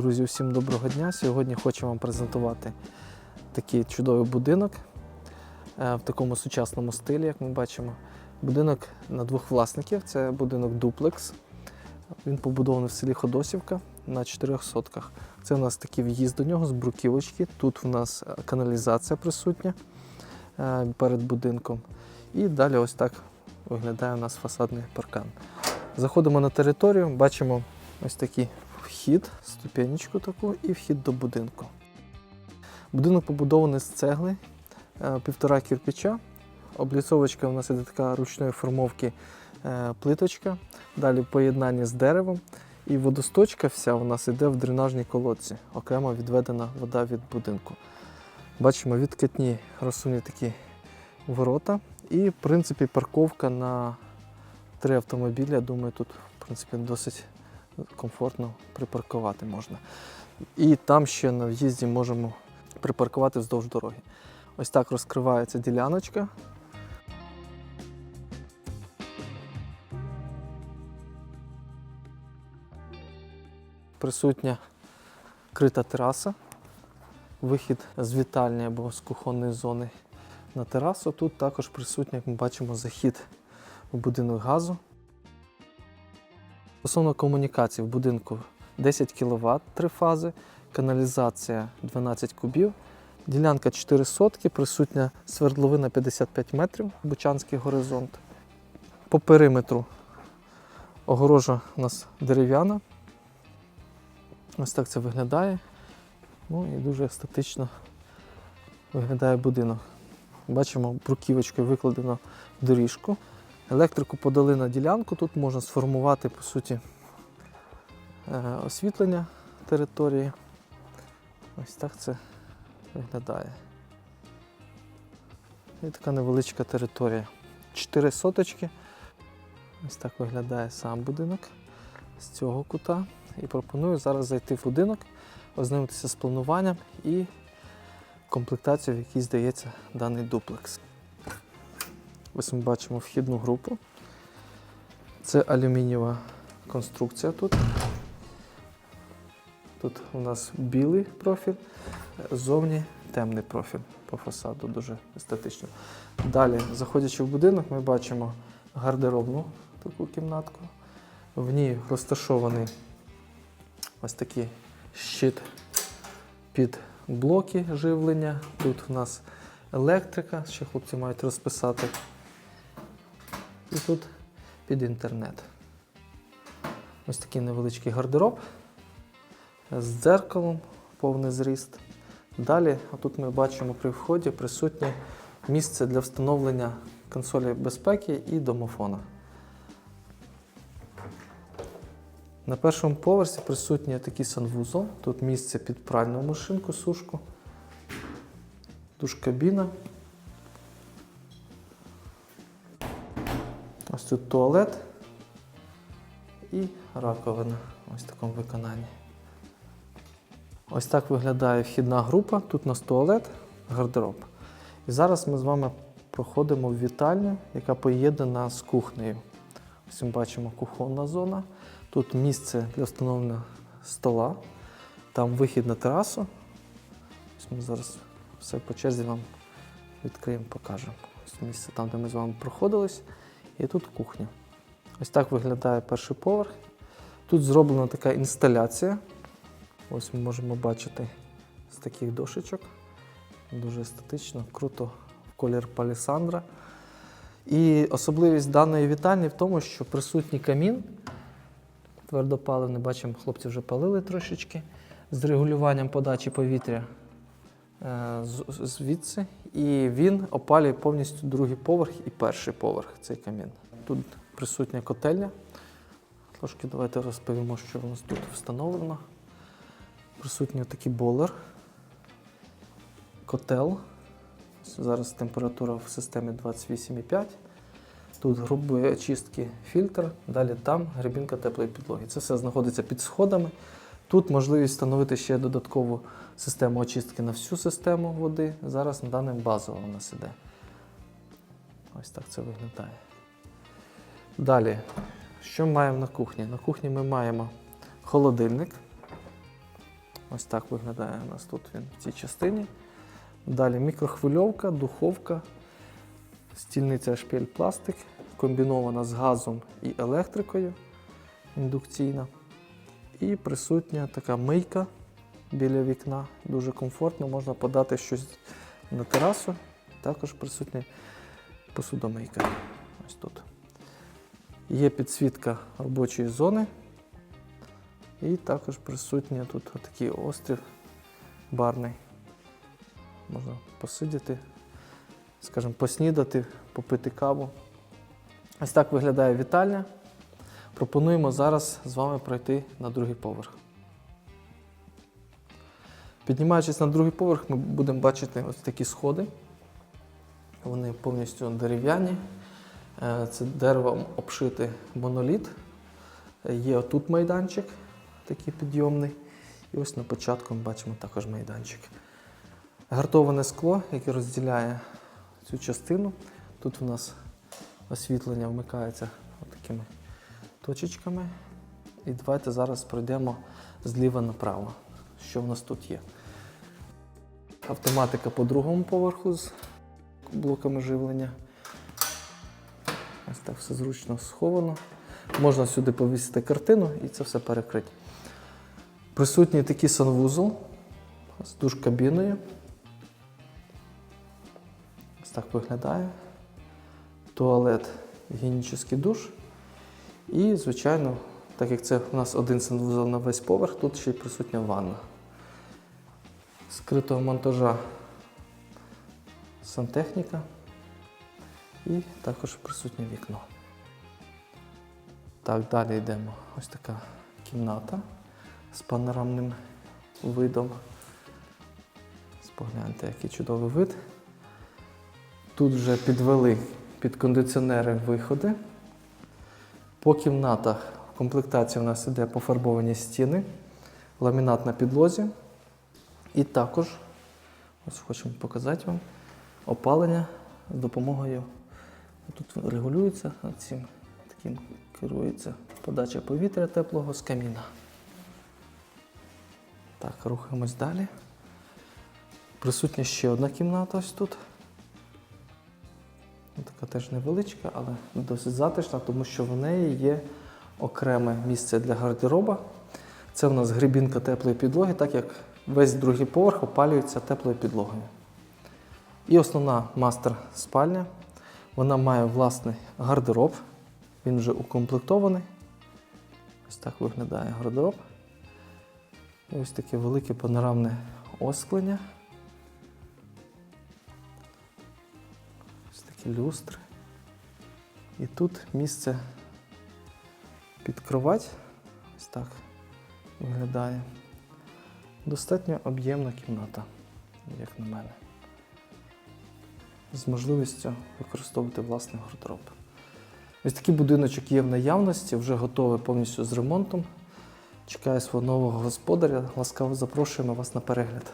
Друзі, всім доброго дня. Сьогодні хочу вам презентувати такий чудовий будинок е, в такому сучасному стилі, як ми бачимо. Будинок на двох власників. Це будинок дуплекс. Він побудований в селі Ходосівка на чотирьох сотках. Це у нас такий в'їзд до нього з бруківочки. Тут у нас е, каналізація присутня е, перед будинком. І далі ось так виглядає у нас фасадний паркан. Заходимо на територію, бачимо ось такий вхід, ступенечку таку і вхід до будинку. Будинок побудований з цегли, е, півтора кирпича. Обліцовочка у нас іде така ручної формовки е, плиточка. Далі поєднання з деревом. І водосточка вся у нас іде в дренажній колодці, окремо відведена вода від будинку. Бачимо відкатні розсуні такі ворота. І, в принципі, парковка на три автомобілі. Я думаю, тут в принципі, досить комфортно припаркувати можна. І там ще на в'їзді можемо припаркувати вздовж дороги. Ось так розкривається діляночка. Присутня крита тераса, вихід з вітальні або з кухонної зони на терасу. Тут також присутній, як ми бачимо, захід в будинок газу. Стосовно комунікацій в будинку 10 кВт, три фази, каналізація 12 кубів, ділянка 4 сотки, присутня свердловина 55 метрів, Бучанський горизонт. По периметру огорожа у нас дерев'яна. Ось так це виглядає. Ну і дуже естетично виглядає будинок. Бачимо, бруківочкою викладено доріжку. Електрику подали на ділянку, тут можна сформувати по суті е, освітлення території. Ось так це виглядає. І така невеличка територія. Чотири соточки. Ось так виглядає сам будинок з цього кута. І пропоную зараз зайти в будинок, ознайомитися з плануванням і комплектацією, в якій здається даний дуплекс. Ось ми бачимо вхідну групу. Це алюмінієва конструкція тут. Тут у нас білий профіль, ззовні темний профіль по фасаду, дуже естетично. Далі, заходячи в будинок, ми бачимо гардеробну таку кімнатку. В ній розташований ось такий щит під блоки живлення. Тут у нас електрика, ще хлопці мають розписати. І тут під інтернет. Ось такий невеличкий гардероб з дзеркалом, повний зріст. Далі, тут ми бачимо при вході присутнє місце для встановлення консолі безпеки і домофона. На першому поверсі присутній такий санвузол. Тут місце під пральну машинку, сушку, душ-кабіна. Ось тут туалет і раковина ось в такому виконанні. Ось так виглядає вхідна група. Тут у нас туалет, гардероб. І зараз ми з вами проходимо в вітальню, яка поєднана з кухнею. Ось ми бачимо кухонна зона. Тут місце для встановлення стола, там вихід на терасу. Ось ми зараз все по черзі вам відкриємо, покажемо. Ось місце там, де ми з вами проходились. І тут кухня. Ось так виглядає перший поверх. Тут зроблена така інсталяція. Ось ми можемо бачити з таких дошечок. Дуже естетично, круто в колір палісандра. І особливість даної вітальні в тому, що присутній камін твердопаливний, бачимо, хлопці вже палили трошечки з регулюванням подачі повітря звідси. І він опалює повністю другий поверх і перший поверх цей камін. Тут присутня котельня. Трошки давайте розповімо, що у нас тут встановлено. Присутній такий болер, котел. Зараз температура в системі 28,5. Тут грубої очистки фільтр, далі там грибінка теплої підлоги. Це все знаходиться під сходами. Тут можливість встановити ще додаткову систему очистки на всю систему води. Зараз на даний базово у нас іде. Ось так це виглядає. Далі, що ми маємо на кухні? На кухні ми маємо холодильник. Ось так виглядає у нас тут він в цій частині. Далі мікрохвильовка, духовка, стільниця шпиль пластик, комбінована з газом і електрикою індукційна. І присутня така мийка біля вікна. Дуже комфортно, можна подати щось на терасу. Також присутня посудомийка. Ось тут. Є підсвітка робочої зони. І також присутній тут такий острів барний. Можна посидіти, скажімо, поснідати, попити каву. Ось так виглядає вітальня. Пропонуємо зараз з вами пройти на другий поверх. Піднімаючись на другий поверх, ми будемо бачити ось такі сходи. Вони повністю дерев'яні. Е, Це деревом обшитий моноліт. Є отут майданчик, такий підйомний. І ось на початку ми бачимо також майданчик. Гартоване скло, яке розділяє цю частину. Тут у нас освітлення вмикається такими точечками. І давайте зараз пройдемо зліва направо. Що в нас тут є? Автоматика по другому поверху з блоками живлення. Ось так все зручно сховано. Можна сюди повісити картину і це все перекрити. Присутній такий санвузол з душ-кабіною. Ось так виглядає. Туалет, гігієнічний душ. І, звичайно, так як це у нас один санвузол на весь поверх, тут ще й присутня ванна. Скритого монтажа сантехніка і також присутнє вікно. Так, далі йдемо. Ось така кімната з панорамним видом. Спогляньте, який чудовий вид. Тут вже підвели під кондиціонери виходи. По кімнатах в комплектації у нас іде пофарбовані стіни, ламінат на підлозі. І також, ось хочемо показати вам, опалення з допомогою. Тут регулюється цим таким керується подача повітря теплого з каміна. Так, рухаємось далі. Присутня ще одна кімната ось тут. Така теж невеличка, але досить затишна, тому що в неї є окреме місце для гардероба. Це в нас грибінка теплої підлоги, так як весь другий поверх опалюється теплою підлогою. І основна мастер спальня. Вона має власний гардероб. Він вже укомплектований. Ось так виглядає гардероб. Ось таке велике панорамне осклення. Люстри. І тут місце під кровать. Ось так виглядає. Достатньо об'ємна кімната, як на мене. З можливістю використовувати власний гардероб. Ось такий будиночок є в наявності, вже готовий повністю з ремонтом. Чекаю свого нового господаря. Ласкаво запрошуємо вас на перегляд.